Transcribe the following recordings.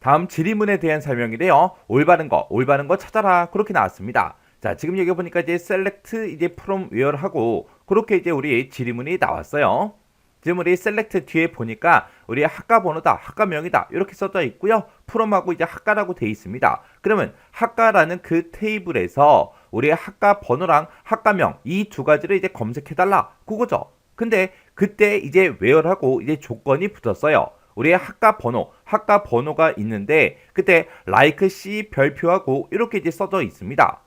다음 지리문에 대한 설명인데요. 올바른 거, 올바른 거 찾아라. 그렇게 나왔습니다. 자, 지금 여기 보니까 이제 select 이제 from where하고 그렇게 이제 우리 지리문이 나왔어요. 지금 우리 select 뒤에 보니까 우리 학과 번호다, 학과명이다 이렇게 써져 있고요. from하고 이제 학과라고 돼 있습니다. 그러면 학과라는 그 테이블에서 우리 학과 번호랑 학과명 이 두 가지를 이제 검색해 달라. 그거죠. 근데 그때 이제 where하고 이제 조건이 붙었어요. 우리의 학과 번호, 학과 번호가 있는데 그때 like C 별표하고 이렇게 이제 써져 있습니다.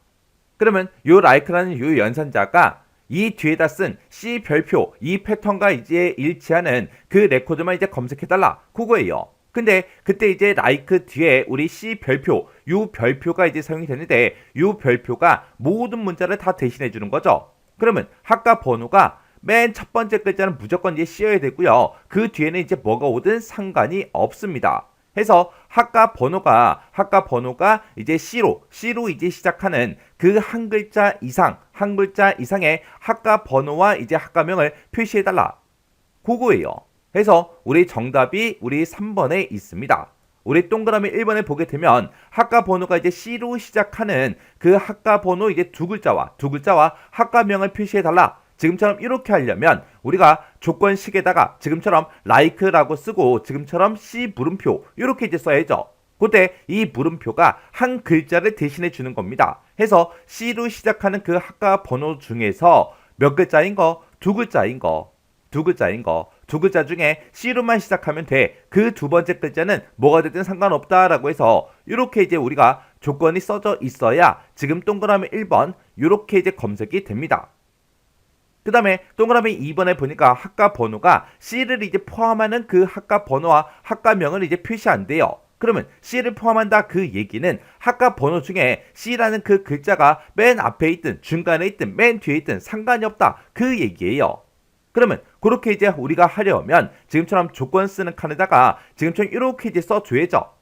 그러면 요 like라는 요 연산자가 이 뒤에다 쓴 C 별표 이 패턴과 이제 일치하는 그 레코드만 이제 검색해 달라 그거예요. 근데 그때 이제 like 뒤에 우리 C 별표 요 별표가 이제 사용이 되는데 요 별표가 모든 문자를 다 대신해 주는 거죠. 그러면 학과 번호가 맨 첫 번째 글자는 무조건 이제 씌어야 되고요. 그 뒤에는 이제 뭐가 오든 상관이 없습니다. 해서 학과 번호가 학과 번호가 이제 C로 C로 이제 시작하는 그 한 글자 이상 한 글자 이상의 학과 번호와 이제 학과명을 표시해 달라. 그거예요. 해서 우리 정답이 우리 3번에 있습니다. 우리 동그라미 1번에 보게 되면 학과 번호가 이제 C로 시작하는 그 학과 번호 이제 두 글자와 두 글자와 학과명을 표시해 달라. 지금처럼 이렇게 하려면 우리가 조건식에다가 지금처럼 like라고 쓰고 지금처럼 C 물음표 이렇게 이제 써야죠. 그때 이 물음표가 한 글자를 대신해 주는 겁니다. 해서 C로 시작하는 그 학과 번호 중에서 몇 글자인 거? 두 글자인 거. 두 글자인 거. 두 글자 중에 C로만 시작하면 돼. 그 두 번째 글자는 뭐가 되든 상관없다라고 해서 이렇게 이제 우리가 조건이 써져 있어야 지금 동그라미 1번 이렇게 이제 검색이 됩니다. 그 다음에 동그라미 2번에 보니까 학과 번호가 C를 이제 포함하는 그 학과 번호와 학과명을 이제 표시한대요. 그러면 C를 포함한다 그 얘기는 학과 번호 중에 C라는 그 글자가 맨 앞에 있든 중간에 있든 맨 뒤에 있든 상관이 없다 그 얘기예요. 그러면 그렇게 이제 우리가 하려면 지금처럼 조건 쓰는 칸에다가 지금처럼 이렇게 이제 써줘야죠.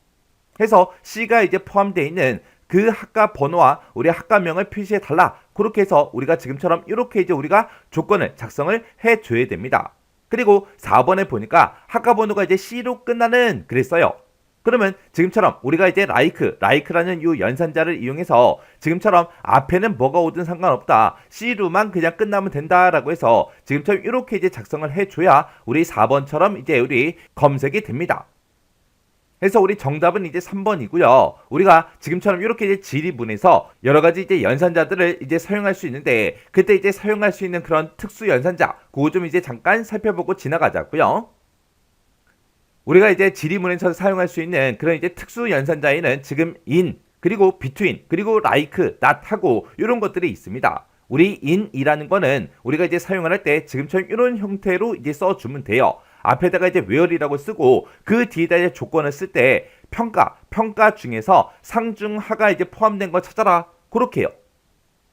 해서 C가 이제 포함되어 있는 그 학과 번호와 우리 학과명을 표시해 달라. 그렇게 해서 우리가 지금처럼 이렇게 이제 우리가 조건을 작성을 해 줘야 됩니다. 그리고 4번에 보니까 학과 번호가 이제 C로 끝나는 그랬어요. 그러면 지금처럼 우리가 이제 like, like라는 이 연산자를 이용해서 지금처럼 앞에는 뭐가 오든 상관없다. C로만 그냥 끝나면 된다라고 해서 지금처럼 이렇게 이제 작성을 해줘야 우리 4번처럼 이제 우리 검색이 됩니다. 그래서 우리 정답은 이제 3번이고요. 우리가 지금처럼 이렇게 이제 지리문에서 여러 가지 이제 연산자들을 이제 사용할 수 있는데 그때 이제 사용할 수 있는 그런 특수 연산자 그거 좀 이제 잠깐 살펴보고 지나가자고요. 우리가 이제 지리문에서 사용할 수 있는 그런 이제 특수 연산자에는 지금 in 그리고 between 그리고 like, not 하고 이런 것들이 있습니다. 우리 in이라는 거는 우리가 이제 사용할 때 지금처럼 이런 형태로 이제 써주면 돼요. 앞에다가 이제 where이라고 쓰고 그 뒤에다 이제 조건을 쓸 때 평가, 평가 중에서 상중하가 이제 포함된 거 찾아라. 그렇게 해요.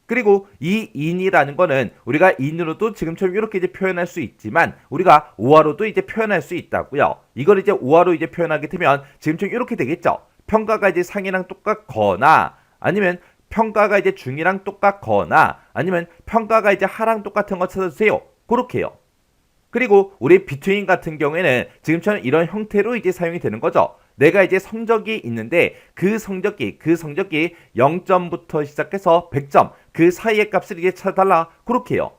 그리고 이 in이라는 거는 우리가 in으로도 지금처럼 이렇게 이제 표현할 수 있지만 우리가 오화로도 이제 표현할 수 있다고요. 이걸 이제 오화로 이제 표현하게 되면 지금처럼 이렇게 되겠죠. 평가가 이제 상이랑 똑같거나 아니면 평가가 이제 중이랑 똑같거나 아니면 평가가 이제 하랑 똑같은 거 찾아주세요. 그렇게 해요. 그리고 우리 비트윈 같은 경우에는 지금처럼 이런 형태로 이제 사용이 되는 거죠. 내가 이제 성적이 있는데 그 성적이 그 성적이 0점부터 시작해서 100점 그 사이의 값을 이제 찾아달라 그렇게 해요.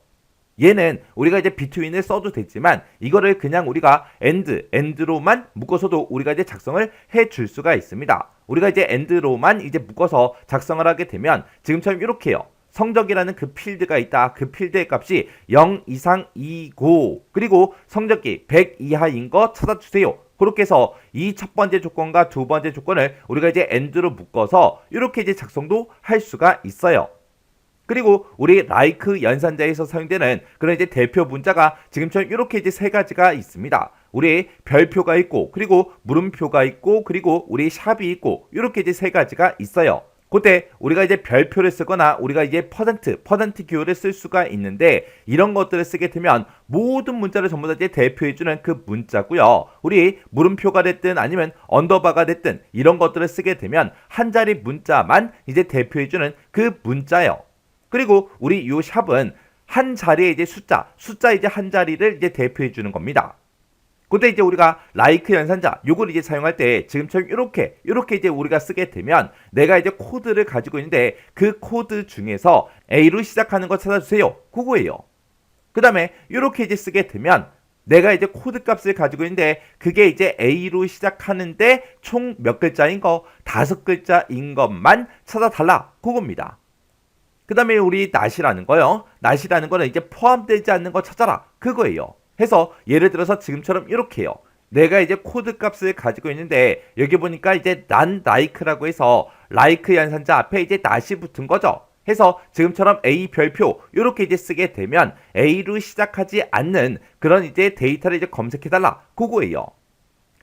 얘는 우리가 이제 비트윈을 써도 되지만 이거를 그냥 우리가 엔드 엔드로만 묶어서도 우리가 이제 작성을 해 줄 수가 있습니다. 우리가 이제 엔드로만 이제 묶어서 작성을 하게 되면 지금처럼 이렇게 해요. 성적이라는 그 필드가 있다. 그 필드의 값이 0 이상 이고 그리고 성적이 100 이하인 거 찾아주세요. 그렇게 해서 이 첫 번째 조건과 두 번째 조건을 우리가 이제 엔드로 묶어서 이렇게 이제 작성도 할 수가 있어요. 그리고 우리 like 연산자에서 사용되는 그런 이제 대표 문자가 지금처럼 이렇게 이제 세 가지가 있습니다. 우리 별표가 있고 그리고 물음표가 있고 그리고 우리 샵이 있고 이렇게 이제 세 가지가 있어요. 그때 우리가 이제 별표를 쓰거나 우리가 이제 퍼센트, 퍼센트 기호를 쓸 수가 있는데 이런 것들을 쓰게 되면 모든 문자를 전부 다 이제 대표해주는 그 문자고요. 우리 물음표가 됐든 아니면 언더바가 됐든 이런 것들을 쓰게 되면 한 자리 문자만 이제 대표해주는 그 문자예요. 그리고 우리 요 샵은 한 자리에 이제 숫자, 숫자 이제 한 자리를 이제 대표해 주는 겁니다. 근데 이제 우리가 like 연산자 요걸 이제 사용할 때 지금처럼 이렇게 이렇게 이제 우리가 쓰게 되면 내가 이제 코드를 가지고 있는데 그 코드 중에서 A로 시작하는 거 찾아주세요. 그거예요. 그 다음에 이렇게 이제 쓰게 되면 내가 이제 코드 값을 가지고 있는데 그게 이제 A로 시작하는데 총 몇 글자인 거 다섯 글자인 것만 찾아달라 그겁니다. 그 다음에 우리 낫이라는 거요. 낫이라는 거는 이제 포함되지 않는 거 찾아라 그거예요. 해서 예를 들어서 지금처럼 이렇게요. 내가 이제 코드 값을 가지고 있는데 여기 보니까 이제 난 like라고 해서 like 연산자 앞에 이제 낫이 붙은 거죠. 해서 지금처럼 A 별표 이렇게 이제 쓰게 되면 A로 시작하지 않는 그런 이제 데이터를 이제 검색해 달라 그거예요.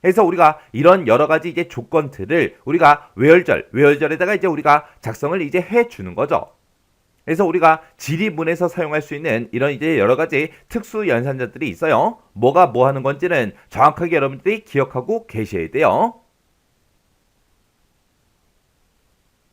해서 우리가 이런 여러 가지 이제 조건들을 우리가 외열절 외열절에다가 이제 우리가 작성을 이제 해 주는 거죠. 그래서 우리가 지리문에서 사용할 수 있는 이런 이제 여러 가지 특수 연산자들이 있어요. 뭐가 뭐 하는 건지는 정확하게 여러분들이 기억하고 계셔야 돼요.